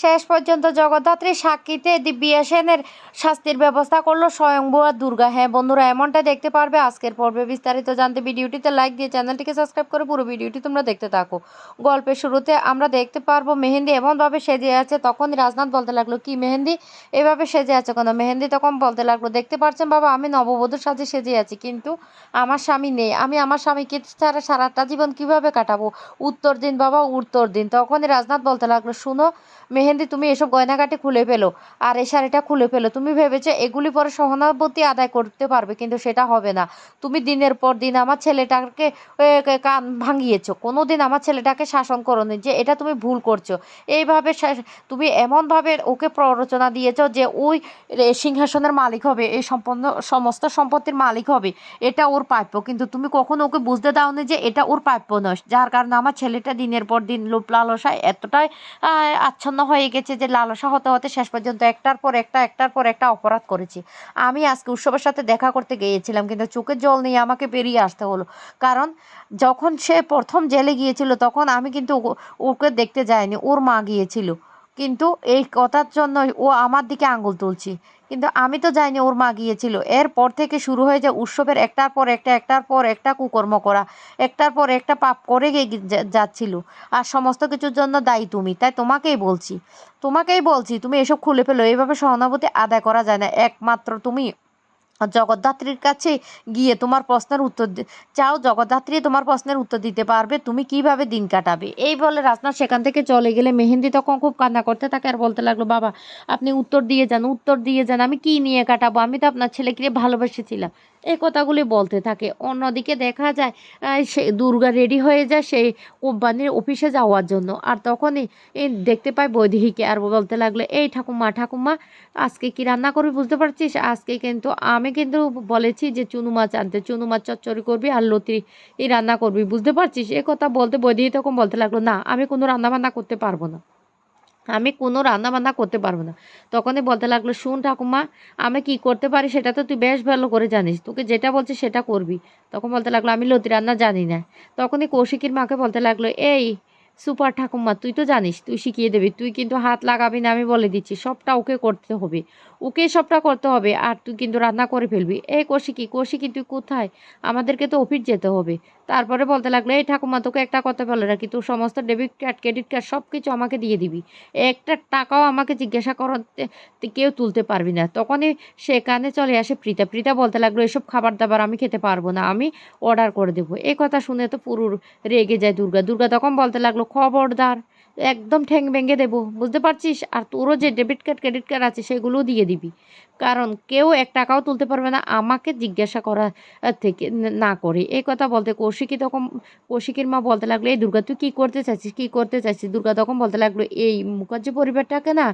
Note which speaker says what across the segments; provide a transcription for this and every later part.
Speaker 1: শেষ পর্যন্ত জগদ্ধাত্রী সাক্ষীতে দিব্যা সেনের শাস্তির ব্যবস্থা করল স্বয়ংভুয়া দুর্গা। হ্যাঁ বন্ধুরা, এমনটা দেখতে পারবে আজকের পর্বে বিস্তারিত জানতে ভিডিওটিতে লাইক দিয়ে চ্যানেলটিকে সাবস্ক্রাইব করে পুরো ভিডিওটি তোমরা দেখতে থাকো। গল্পের শুরুতে আমরা দেখতে পারব মেহেন্দি এমনভাবে সেজে আছে, তখনই রাজনাথ বলতে লাগল, কি মেহেন্দি? এভাবে সেজে আছে কেন? মেহেন্দি তখন বলতে লাগল, দেখতে পাচ্ছেন বাবা, আমি নববধূর সাজে সেজে আছি, কিন্তু আমার স্বামী নেই। আমি আমার স্বামীকে ছাড়া সারাটা জীবন কীভাবে কাটাবো? উত্তর দিন বাবা, উত্তর দিন। তখনই রাজনাথ বলতে লাগল, শুনো মেহেন্দি তুমি এসব গয়নাগাটি খুলে ফেলো, আর এই শাড়িটা খুলে ফেলো। তুমি ভেবেছো এগুলি পরে সহানুভূতি আদায় করতে পারবে, কিন্তু সেটা হবে না। তুমি দিনের পর দিন আমার ছেলেটাকে কান ভাঙিয়েছো। কোনো দিন আমার ছেলেটাকে শাসন করোনি যে এটা তুমি ভুল করছ। এইভাবে তুমি এমনভাবে ওকে প্ররোচনা দিয়েছ যে ওই সিংহাসনের মালিক হবে, এই সম্পন্ন, সমস্ত সম্পত্তির মালিক হবে, এটা ওর প্রাপ্য। কিন্তু তুমি কখনো ওকে বুঝতে দাওনি যে এটা ওর প্রাপ্য নয়। যার কারণে আমার ছেলেটা দিনের পর দিন লোভ লালসায় এতটাই আচ্ছন্ন হয়ে গেছে যে লালসা হতে হতে শেষ পর্যন্ত একটার পর একটা, একটার পর একটা অপরাধ করেছি। আমি আজকে উৎসবের সাথে দেখা করতে গিয়েছিলাম, কিন্তু চোখের জল নিয়ে আমাকে বেরিয়ে আসতে হলো। কারণ যখন সে প্রথম জেলে গিয়েছিল, তখন আমি কিন্তু ওকে দেখতে যাইনি ওর মা গিয়েছিল। কিন্তু এই কথার জন্য ও আমার দিকে আঙুল তুলছি। কিন্তু আমি তো যাইনি ওর মা গিয়েছিল। এরপর থেকে শুরু হয়ে যায় উৎসবের একটার পর একটা, একটার পর একটা কুকর্ম করা, একটার পর একটা পাপ করে যাচ্ছিল। আর সমস্ত কিছুর জন্য দায়ী তুমি, তাই তোমাকেই বলছি। তোমাকেই বলছি, তুমি এসব খুলে ফেলো। এইভাবে সহানুভূতি আদায় করা যায় না। একমাত্র তুমি জগদ্ধাত্রীর কাছে গিয়ে তোমার প্রশ্নের উত্তর চাও, জগদ্ধাত্রী তোমার প্রশ্নের উত্তর দিতে পারবে, তুমি কীভাবে দিন কাটাবে? এই বলে রাজনাথ সেখান থেকে চলে গেলে মেহেন্দি তখন খুব কান্না করতে থাকে আর বলতে লাগল, বাবা, আপনি উত্তর দিয়ে যান, উত্তর দিয়ে যান, আমি কি নিয়ে কাটাবো? আমি তো আপনার ছেলেকে ভালোবেসেছিলাম। এই কথাগুলি বলতে থাকে। অন্যদিকে দেখা যায় সে দুর্গা রেডি হয়ে যায় সেই কোম্পানির অফিসে যাওয়ার জন্য। আর তখনই দেখতে পায় বৈদেহীকে আর বলতে লাগল, এই ঠাকুমা ঠাকুমা, আজকে কি রান্না করবি বুঝতে পারছিস? আজকে কিন্তু আমি কিন্তু বলেছি যে চুনু মাছ আনতে, চুনু মাছ চচ্চড়ি করবি আর লতি এই রান্না করবি, বুঝতে পারছিস? এ কথা বলতে বৈদেহী তখন বলতে লাগল, না, আমি কোনো রান্না বান্না করতে পারব না। আমি কোনো রান্না বান্না করতে পারব না। তখনই বলতে লাগল, শুন ঠাকুমা, আমি কি করতে পারি সেটা তো তুই বেশ ভালো করে জানিস। তোকে যেটা বলছে সেটা করবি। তখন বলতে লাগল, আমি লতি রান্না জানি না। তখনই কৌশিকীর মাকে বলতে লাগল, এই সুপার ঠাকুমা, তুই তো জানিস, তুই শিখিয়ে দিবি। তুই কিন্তু হাত লাগাবি না, আমি বলে দিচ্ছি। সবটা ওকে করতে হবে। ওকে সবটা করতে হবে আর তুই কিন্তু রান্না করে ফেলবি। এই কৌশিকী কৌশিকী তুই কোথায়? আমাদেরকে তো অফিস যেতে হবে। তারপরে বলতে লাগল, এই ঠাকুমা, তোকে একটা কথা বলে রাখি। তোর সমস্ত ডেবিট কার্ড ক্রেডিট কার্ড সব কিছু আমাকে দিয়ে দিবি। একটা টাকাও আমাকে জিজ্ঞাসা করতে কেউ তুলতে পারবি না। তখনই সেখানে চলে আসে প্রীতা। প্রীতা বলতে লাগল, এসব খাবার দাবার আমি খেতে পারব না, আমি অর্ডার করে দেবো। এই কথা শুনে তো পুরুর রেগে যায় দুর্গা। দুর্গা তখন বলতে লাগল, খবরদার একদম ঠ্যাং ভেঙে দেবো, বুঝতে পারছিস? আর তোরও যে ডেবিট কার্ড ক্রেডিট কার্ড আছে, সেগুলোও দিয়ে দিবি। কারণ কেউ এক টাকাও তুলতে পারবে না, আমাকে জিজ্ঞাসা করা থেকে না করে। এই কথা বলতে, কৌশিকী তখন, কৌশিকীর মা বলতে লাগল, এই দুর্গা, তুই কী করতে চাইছিস? কী করতে চাইছিস? দুর্গা তখন বলতে লাগল, এই মুখার্জি পরিবারটাকে না,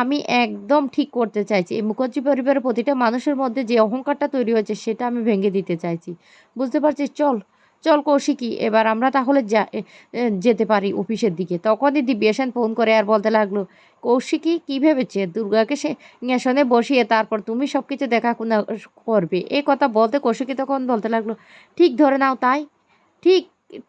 Speaker 1: আমি একদম ঠিক করতে চাইছি। এই মুখার্জি পরিবারের প্রতিটা মানুষের মধ্যে যে অহংকারটা তৈরি হয়েছে, সেটা আমি ভেঙে দিতে চাইছি। বুঝতে পারছিস? চল চল কৌশিকী, এবার আমরা তাহলে যা যেতে পারি অফিসের দিকে। তখনই এসেন ফোন করে আর বলতে লাগল, কৌশিকী, কী ভেবেছে? দুর্গাকে সে নেশনে বসিয়ে তারপর তুমি সব কিছু দেখা শুনা- করবে? এ কথা বলতে কৌশিকী তখন বলতে লাগল, ঠিক ধরে নাও তাই, ঠিক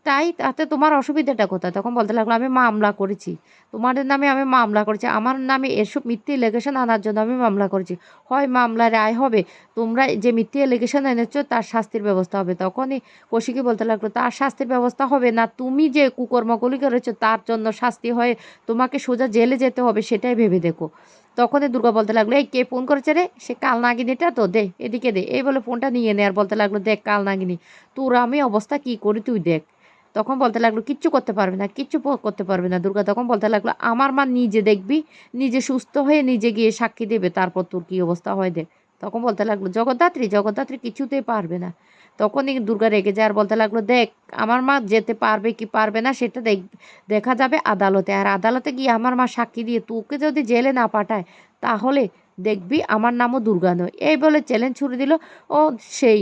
Speaker 1: তাই তাতে তোমার অসুবিধাটা কোথায়? তখন বলতে লাগল, আমি মামলা করেছি। তোমাদের নামে আমি মামলা করেছি। আমার নামে এসব মিথ্যে এলিগেশন আনার জন্য আমি মামলা করেছি। হয় মামলা রায় হবে, তোমরা যে মিথ্যে এলিগেশন এনেছো, তার শাস্তির ব্যবস্থা হবে। তখনই কৌশিকী বলতে লাগল, তার শাস্তির ব্যবস্থা হবে না। তুমি যে কুকর্মগুলি করেছ, তার জন্য শাস্তি হয়ে তোমাকে সোজা জেলে যেতে হবে, সেটাই ভেবে দেখো। তখনই দুর্গা বলতে লাগল, এই কে ফোন করেছে রে? সে কাল নাগিনীটা তো, দে, এদিকে দে। এই বলে ফোনটা নিয়ে নে আর বলতে লাগল, দেখ কাল নাগিনী, তোর আমি অবস্থা কি করি তুই দেখ। তখন বলতে লাগল, কিচ্ছু করতে পারবে না, কিচ্ছু করতে পারবে না দুর্গা। তখন বলতে লাগল, আমার মা নিজে দেখবি, নিজে সুস্থ হয়ে নিজে গিয়ে সাক্ষী দেবে, তারপর তোর কি অবস্থা হয় দেখ। তখন বলতে লাগল, জগদ্ধাত্রী জগদ্ধাত্রী কিছুতেই পারবে না। তখনই দুর্গা রেগে যায় আর বলতে লাগল, দেখ, আমার মা যেতে পারবে কি পারবে না সেটা দেখ, দেখা যাবে আদালতে। আর আদালতে গিয়ে আমার মা সাক্ষী দিয়ে তোকে যদি জেলে না পাঠায়, তাহলে দেখবি আমার নামও দুর্গা নয়। এই বলে চ্যালেঞ্জ ছুড়ে দিল। ও সেই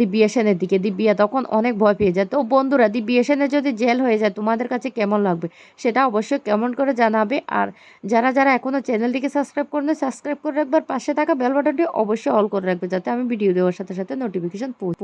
Speaker 1: দিব্যা সেনের দিকে। দিব্যা তখন অনেক ভয় পেয়ে যায়। তো বন্ধুরা, দিব্যা যদি জেল হয়ে যায়, তোমাদের কাছে কেমন লাগবে? সেটা অবশ্যই কেমন করে জানাবে। আর যারা যারা এখনও চ্যানেলটিকে সাবস্ক্রাইব করেন, সাবস্ক্রাইব করে রাখবার পাশে থাকা বেল বাটনটি অবশ্যই অল করে রাখবে, যাতে আমি ভিডিও দেওয়ার সাথে সাথে নোটিফিকেশন পৌঁছে